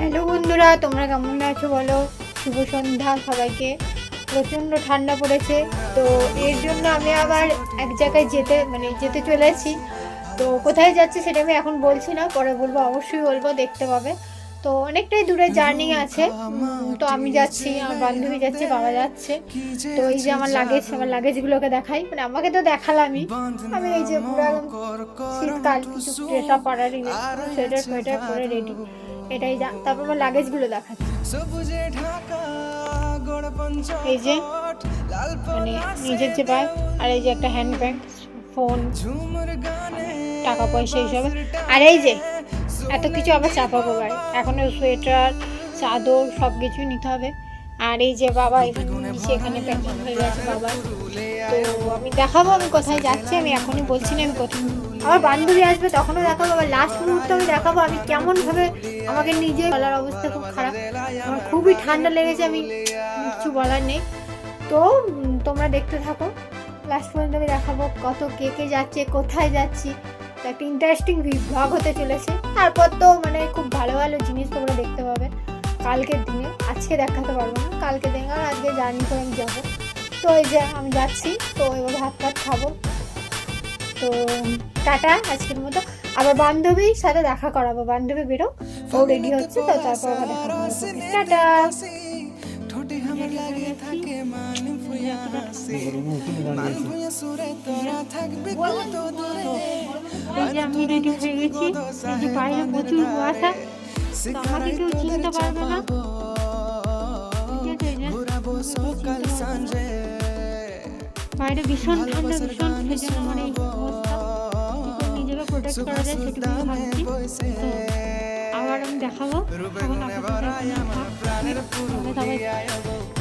Hello বন্ধুরা, তোমরা কেমন আছো বলো? শুভ সন্ধ্যা সবাইকে। প্রচণ্ড ঠান্ডা পড়েছে, তো এর জন্য আমি আবার এক জায়গায় যেতে মানে যেতে চলেছি তো কোথায় যাচ্ছি সেটা আমি এখন বলছি না, পরে বলব, অবশ্যই বলব, দেখতে পাবে। তো অনেকটাই দূরে জার্নি আছে তো আমি যাচ্ছি, আমার বান্ধবী যাচ্ছে, বাবা যাচ্ছে। তো এই যে আমার লাগেজ, আমার লাগেজগুলোকে দেখাই মানে আমাকে তো দেখালামই। আমি এই যে পুরো শীতকাল, কিছু dress up sweater sweater ready এটাই তারপর আমার লাগেজগুলো দেখাচ্ছি। এই যে মানে নিজের যে ব্যাগ আর এই যে একটা হ্যান্ড ব্যাগ ফোন টাকা পয়সা এইসব। আর এই যে, এত কিছু আবার চাপাবো গায়ে এখনও সোয়েটার চাদর সব কিছুই নিতে হবে। আর এই যে বাবা, এখানে এখানে প্যাকিং হয়ে গেছে বাবা। আমি দেখাবো, আমি কোথায় যাচ্ছি, আমি এখনই বলছি না, আমি কোথায় আমার বান্ধবী আসবে, তখনও দেখাবো, আবার লাস্ট মুহূর্তে আমি দেখাবো, আমি কেমনভাবে আমাকে নিজে বলার অবস্থা খুব খারাপ। আমার খুবই ঠান্ডা লেগেছে, আমি কিছু বলার নেই। তো তোমরা দেখতে থাকো। লাস্ট পর্যন্ত আমি দেখাবো কত কে কে যাচ্ছে, কোথায় যাচ্ছি। একটা ইন্টারেস্টিং ব্লগ হতে চলেছে। তারপর তো মানে খুব ভালো ভালো জিনিস তোমরা দেখতে পাবে। কালকের দিনে, আজকে দেখাতে পারব না কালকে দিনে, কারণ আজকে জার্নি করে আমি যাব। তো এই যে আমি যাচ্ছি তো এবার ভাত ভাত খাব। তো টাটা আজকের মতো। আবার বান্ধবীর সাথে দেখা করাবো বান্ধবী বেরো ও রেডি হচ্ছে তো তারপর আবার দেখা টাটা। আমি রেডি হয়ে গেছি। বাইরে প্রচুর কুয়াশা। তো আমাকে কেউ চিনতে পারবে না। আছে, এই যে, বাইরে ভীষণ ঠান্ডা ভীষণ সেজন্য আমার এই অবস্থা। নিজেকে প্রোটেক্ট করা যায় সেটুকু ভাবছি। আবার আমি দেখাবো। এখন আপাতত এখানে থাক। তাহলে সবাই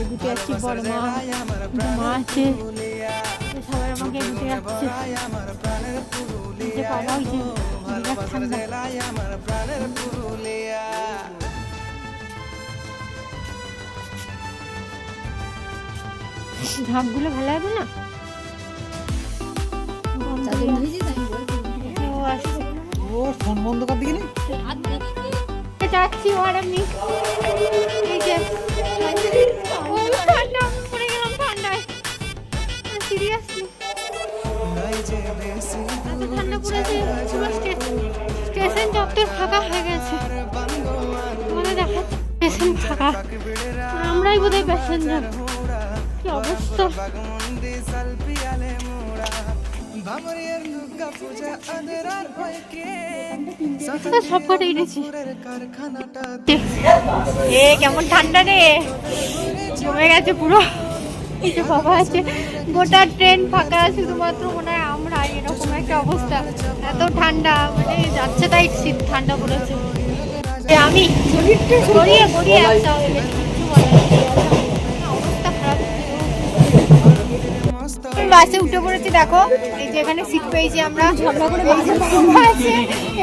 এদিকে যাচ্ছি বড় মা। মা আছে। সবাই আমাকে এদিকে যাচ্ছে যে বাবা ওই যে ঠান্ডা। ঝাঁকগুলো ভালো হবে না? ও আসছে। ও ফোন বন্ধ কর দিকে যাচ্ছি আর আমি। এই যে ঠান্ডা পড়ে গেলাম ঠান্ডায়। সিরিয়াসলি ঠান্ডা পড়েছে পুরো স্টেশন স্টেশন চত্বর ফাঁকা হয়ে গেছে। মানে স্টেশন ফাঁকা। আমরাই বোধহয় প্যাসেঞ্জার এ, কেমন ঠান্ডা রে। জমে গেছে পুরো। বাবা আছে, গোটা ট্রেন ফাঁকা শুধুমাত্র মনে হয় আমরা, এরকম একটা অবস্থা। এত ঠান্ডা মানে যাচ্ছে তাই শীত, ঠান্ডা পড়েছে। আমি গড়িয়ে গড়িয়ে একটা কিছু বলার বাসে উঠে পড়েছি দেখো। এই যে এখানে সিট পেয়েছি আমরা। ঝগড়া করে আছে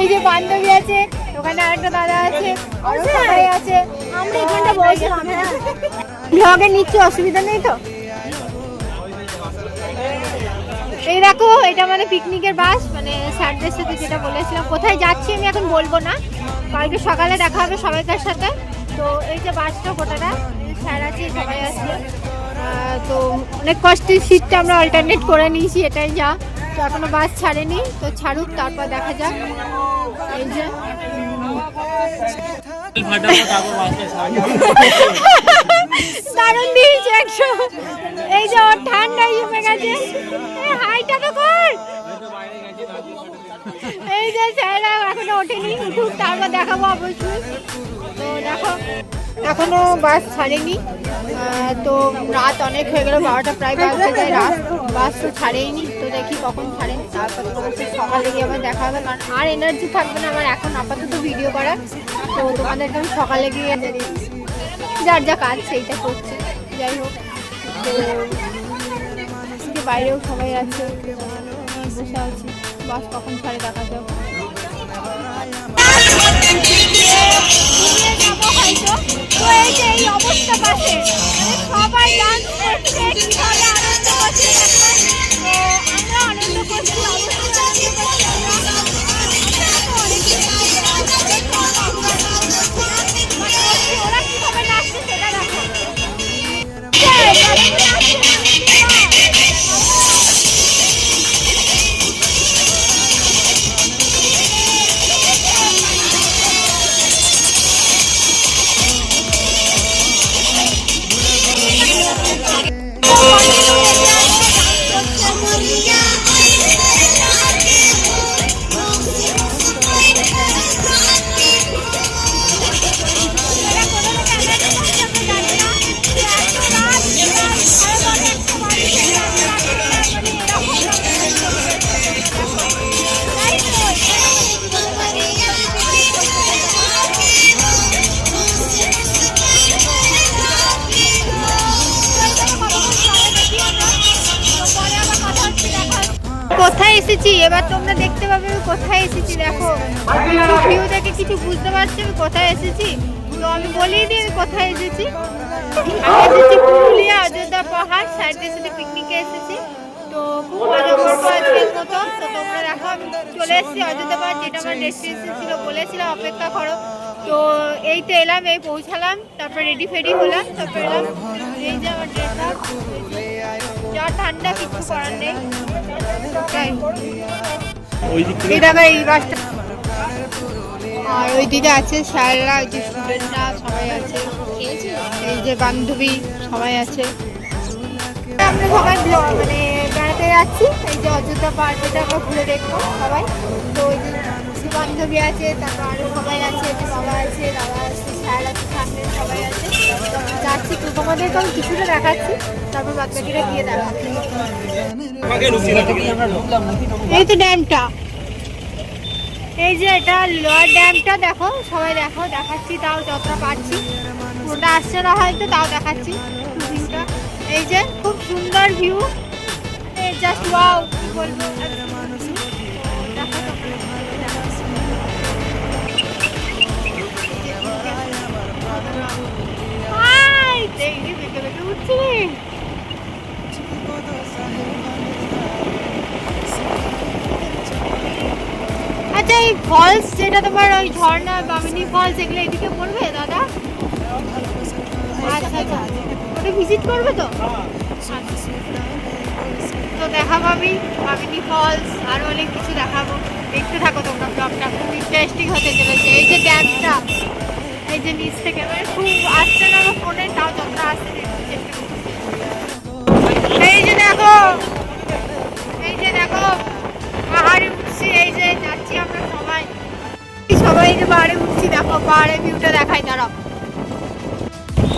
এই যে বান্ধবী আছে ওখানে আরেকটা দাদা আছে আরও সবাই আছে। আমরা এখানটা বসলাম হ্যাঁ। ব্লগে নিচ্ছি অসুবিধা নেই তো? এই দেখো এটা মানে পিকনিকের বাস মানে স্যারদের সাথে যেটা বলেছিলাম। কোথায় যাচ্ছি আমি এখন বলব না। কালকে সকালে দেখা হবে সবাইকার সাথে। তো এই যে বাসটা গোটাটা স্যার আছে সবাই আছে। তো অনেক কষ্টে সিটটা আমরা অল্টারনেট করে নিয়েছি, এটাই যা। তো এখনও বাস ছাড়েনি, তো ছাড়ুক, তারপর দেখা যাক। এই যে। একশো। এই যে এই যে দেখাবো অবশ্যই। তো দেখো। এখনও বাস ছাড়েনি। তো রাত অনেক হয়ে গেল, বারোটা প্রায় বাজতে যায় রাত। বাস তো ছাড়েইনি, তো দেখি কখন ছাড়ে। তারপর সকালে গিয়ে আবার দেখা হবে, কারণ আর এনার্জি থাকবে না আমার এখন আপাতত ভিডিও করার। তো তোমাদেরকে আমি সকালে গিয়ে যার যা কাজ সেইটা করছে। যাই হোক, তো বাইরেও সবাই আছে, বসে আছি। বাস কখন ছাড়ে দেখা যাবে কোথায় এসেছি, দেখো। ভিউ দেখে কিছু বুঝতে পারছি, আমি কোথায় এসেছি? তো আমি বলেই দিই, আমি কোথায় এসেছি। আমি এসেছি পুরুলিয়া, অযোধ্যা পাহাড়, সাইডে সাথে পিকনিকে এসেছি। তো খুব মজা করব আজকের মতো। তো তোমরা দেখো, আমি চলে এসেছি অযোধ্যা পাহাড়, যেটা আমার ডেস্টিনেশন ছিল বলেছিলাম, অপেক্ষা করো। তো এই তো এলাম, এই পৌঁছালাম, তারপর রেডি ফেডি হলাম, তারপর এলাম এই যে আমার যা ঠান্ডা, কিছু করার নেই। এই দেখো, এই আর ওই দিকে আছে স্যাররা, ওই যে স্টুডেন্টরা সবাই আছে। এই যে বান্ধবী সবাই আছে। আমরা সবাই মানে বেড়াতে যাচ্ছি। এই যে অযোধ্যা এটা আমরা ঘুরে দেখব সবাই। তো ওই যে কিছু বান্ধবী আছে, তারপর আরও সবাই আছে বাবা আছে, দাদা আছে, স্যার আছে সামনে সবাই আছে। যাচ্ছি তো কিছুটা দেখাচ্ছি, তারপর বাচ্চাটিরা গিয়ে দেখাচ্ছি। এই তো ড্যামটা। এই যে এটা লোয়ার ড্যামটা, দেখো, সবাই দেখো, দেখাচ্ছি, তাও যতটা পারছি। পুরোটা আসছে না হয়তো, তাও দেখাচ্ছি ভিউটা এই যে, খুব সুন্দর ভিউ জাস্ট ওয়াও বলব আচ্ছা এই ফলস যেটা তোমার ওই ঝর্ণা বামিনী ফলস এগুলো এদিকে পড়বে, দাদা? আচ্ছা আচ্ছা ওটা ভিজিট করবে তো? আচ্ছা। তো দেখাবো আমি, বামিনী ফলস আরও অনেক কিছু দেখাবো। দেখতে থাকো তোমরা, ব্লগটা খুব ইন্টারেস্টিং হতে চলেছে। এই যে ড্যামটা যে নিচ থেকে মানে খুব আসছে না ফোনে তাও যতটা আসছে এই যে দেখো, এই যে দেখো, পাহাড়ে উঠছি, এই যে যাচ্ছি আমরা সবাই। সবাই যে পাহাড়ে উঠছি, দেখো, পাহাড়ের ভিউটা দেখাই, দাঁড়াও।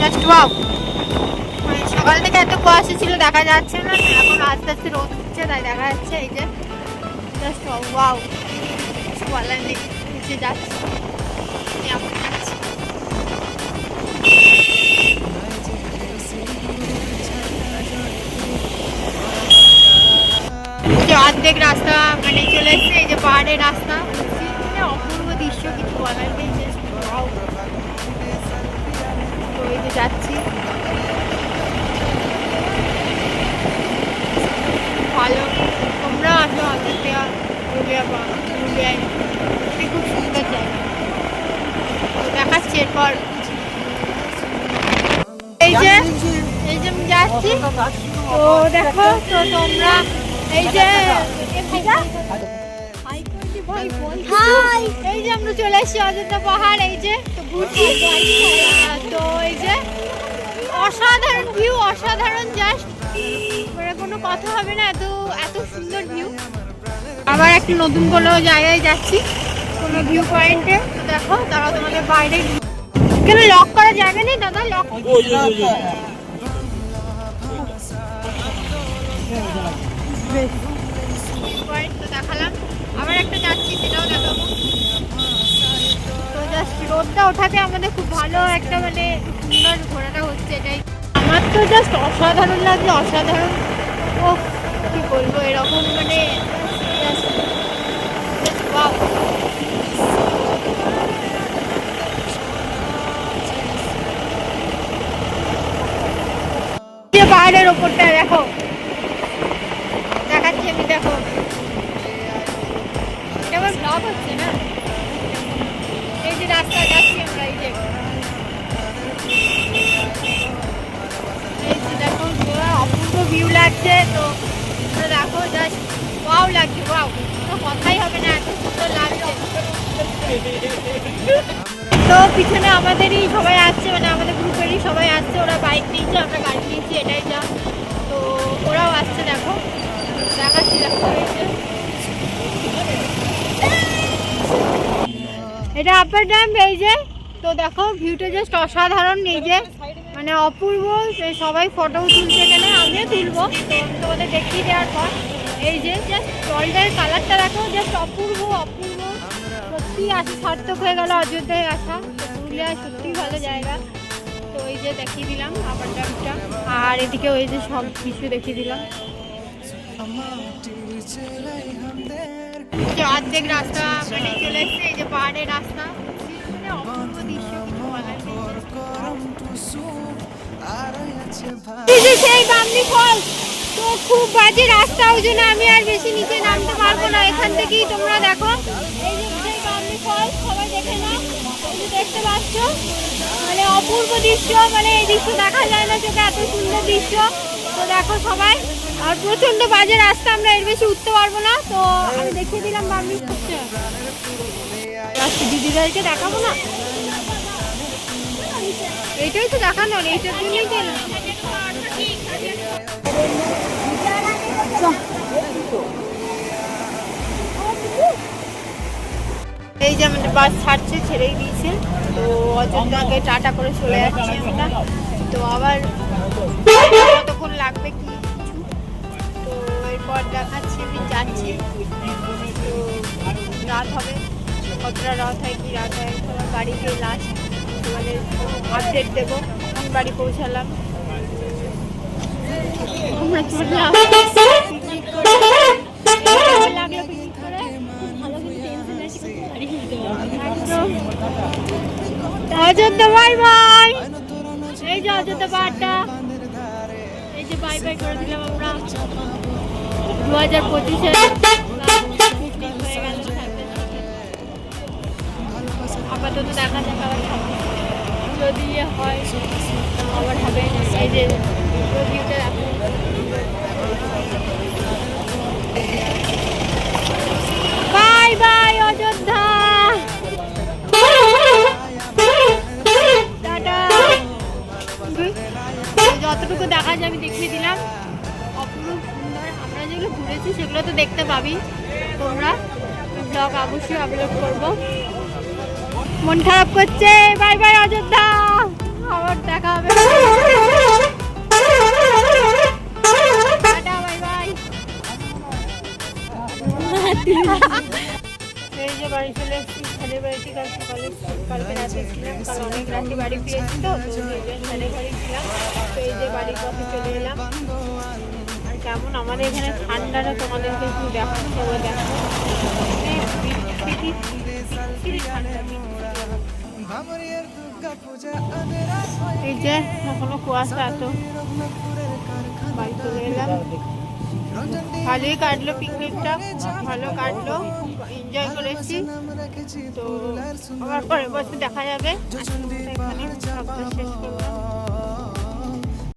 জাস্ট ওয়াও মানে সকাল থেকে এত কুয়াশা ছিল, দেখা যাচ্ছে না। এখন আস্তে আস্তে রোদ উঠছে, তাই দেখা যাচ্ছে এই যে। জাস্ট ওয়াও কিছু বলার নেই, নিচে যাচ্ছি। অর্ধেক রাস্তা মানে চলে এসছে, এই যে পাহাড়ের রাস্তা। অপূর্ব দৃশ্য, কিছু বলার নেই। তো এই যে যাচ্ছি। ভালো। তোমরা আসো অযোধ্যা পুরুলিয়া বা পুরুলিয়ায় খুব সুন্দর জায়গা। দেখাচ্ছি এরপর। এই যে এই যে আমি যাচ্ছি। তো দেখো, তো তোমরা এই যে হাই এই যে আমরা চলে এসেছি অযোধ্যা পাহাড় এই যে তো ঘুরছি তো এই যে অসাধারণ ভিউ অসাধারণ জাস্ট মানে কোনো কথা হবে না এত এত সুন্দর ভিউ আবার একটা নতুন কোনো জায়গায় যাচ্ছি কোনো ভিউ পয়েন্টে তো দেখো তারা তোমাদের বাইরে। কেন লক করা যাবে নেই দাদা? লক তো দেখালাম আবার একটা যাচ্ছি সেটাও দেখাবো। তো জাস্ট রোদটা ওঠাতে আমাদের খুব ভালো একটা মানে সুন্দর ঘোরাটা হচ্ছে এটাই। আমার তো জাস্ট অসাধারণ লাগছে অসাধারণ। ও কি বলব এরকম মানে পাহাড়ের ওপরটা দেখো। আমি দেখো। এটা আমার ব্লগ হচ্ছে না? এই যে রাস্তা, যাচ্ছি আমরা, এই যে। এই যে দেখো, পুরো অপূর্ব ভিউ লাগছে, তো দেখো জাস্ট ওয়াও লাগছে ওয়াও তো কথাই হবে না, এত সুন্দর লাগছে। তো পিছনে আমাদেরই সবাই আসছে মানে আমাদের গ্রুপেরই সবাই আসছে, ওরা বাইক নিয়েছে, আমরা গাড়ি নিয়েছি, এটাই যা। তো ওরাও আসছে, দেখো দেখাচ্ছি দেখো এই যে। এটা আপার ড্যাম এই যে, তো দেখো ভিউটা জাস্ট অসাধারণ এই যে। মানে অপূর্ব সবাই ফটো তুলছে এখানে, আমিও তুলবো। তোমাদের দেখিয়ে দেওয়ার পর, এই যে জাস্ট জলটার কালারটা দেখো জাস্ট অপূর্ব অপূর্ব। সত্যি আসা সার্থক হয়ে গেল অযোধ্যায় আসা। পুরুলিয়া সত্যি ভালো জায়গা। তো এই যে দেখিয়ে দিলাম আপার ড্যামটা আর এদিকে ওই যে সব কিছু দেখিয়ে দিলাম। অর্ধেক রাস্তা পেটে চলে এই যে পাহাড়ের রাস্তা। মানে ফল, তো খুব বাজে রাস্তা, ওই জন্য আমি আর বেশি নিচে নামতে পারব না। এখান থেকেই তোমরা দেখো। এই ফল, সবাই দেখতে পাচ্ছ। মানে অপূর্ব দৃশ্য মানে এই দৃশ্য দেখা যায় না, চোখে এত সুন্দর দৃশ্য। তো দেখো সবাই। আর প্রচণ্ড বাজে রাস্তা, আমরা এর বেশি উঠতে পারব না। তো আমি দেখিয়ে দিলাম বামনি ফুটছে দিদিদেরকে দেখাবো না? এইটাই তো দেখানো এইটার জন্যই এই যে আমাদের বাস ছাড়ছে, ছেড়েই দিয়েছে। তো অযোধ্যাকে টাটা করে চলে যাচ্ছি আমরা। তো আবার কতক্ষণ লাগবে কি এরপর দেখাচ্ছি, আমি যাচ্ছি তো রাত হবে, কতটা রাত হয়, কি রাত হয় তোমার বাড়িতে লাস্ট মানে আপডেট দেবো আমি বাড়ি পৌঁছালাম। আমরা এই যে বাই বাই, অযোধ্যা। টাটা। যতটুকু দেখা যায়, আমি দেখিয়ে দিলাম। অপরূপ সুন্দর আমরা যেগুলো ঘুরেছি, সেগুলো তো দেখতে পাবি। তোমরা ব্লগ অবশ্যই আপলোড করব। মন খারাপ করছে। Bye bye, Ayodhya. আবার দেখা হবে। এই যে বাড়ি চলে এসেছি ছেলের অনেক রাতে বাড়ি ফিরেছি তো বাড়ি ছিলাম তো যে বাড়ির পথে চলে এলাম আর কেমন আমাদের এখানে ঠান্ডাটা তোমাদেরকে একটু দেখানো দেখো এই যে এখনও কুয়াশা এত। বাড়ি চলে ভালোই কাটলো পিকনিকটা, ভালো কাটলো এনজয় করেছি। তো আবার পরের বছর দেখা যাবে। শেষ করলাম।